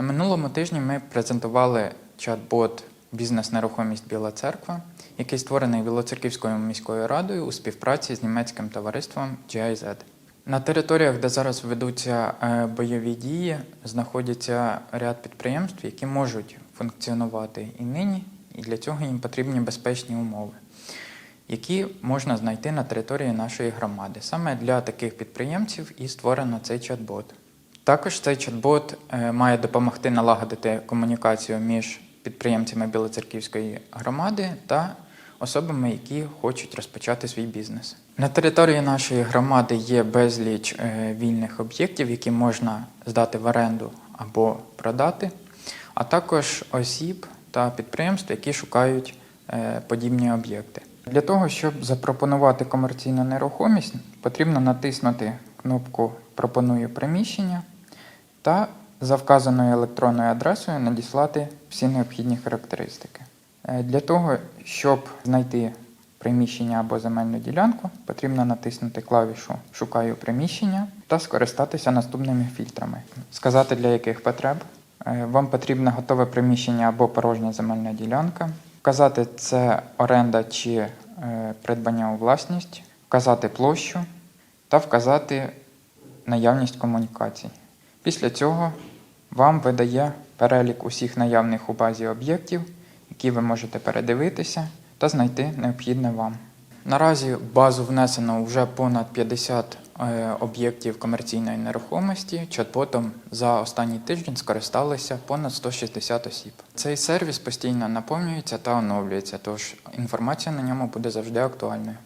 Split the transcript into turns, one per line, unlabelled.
На минулому тижні ми презентували чат-бот Бізнес-нерухомість Біла Церква, який створений Білоцерківською міською радою у співпраці з німецьким товариством GIZ. На територіях, де зараз ведуться е, бойові дії, знаходяться ряд підприємств, які можуть функціонувати і нині, і для цього їм потрібні безпечні умови, які можна знайти на території нашої громади. Саме для таких підприємців і створено цей чат-бот. Також цей чат-бот е, має допомогти налагодити комунікацію між підприємцями Білоцерківської громади та особами, які хочуть розпочати свій бізнес. На території нашої громади є безліч е, вільних об'єктів, які можна здати в оренду або продати, а також осіб та підприємств, які шукають е, подібні об'єкти. Для того, щоб запропонувати комерційну нерухомість, потрібно натиснути кнопку Пропоную приміщення та за вказаною електронною адресою надіслати всі необхідні характеристики. Е, Для того, щоб знайти приміщення або земельну ділянку, потрібно натиснути клавішу Шукаю приміщення та скористатися наступними фільтрами. Сказати для яких потреб. Е, Вам потрібно готове приміщення або порожня земельна ділянка. Вказати це оренда чи е, придбання у власність, вказати площу та вказати наявність комунікацій. Після цього вам видає перелік усіх наявних у базі об'єктів, які ви можете передивитися та знайти необхідне вам. Наразі базу внесено вже понад 50 е, об'єктів комерційної нерухомості. Чат-ботом за останній тиждень скористалися понад 160 осіб. Цей сервіс постійно наповнюється та оновлюється, тож інформація на ньому буде завжди актуальною.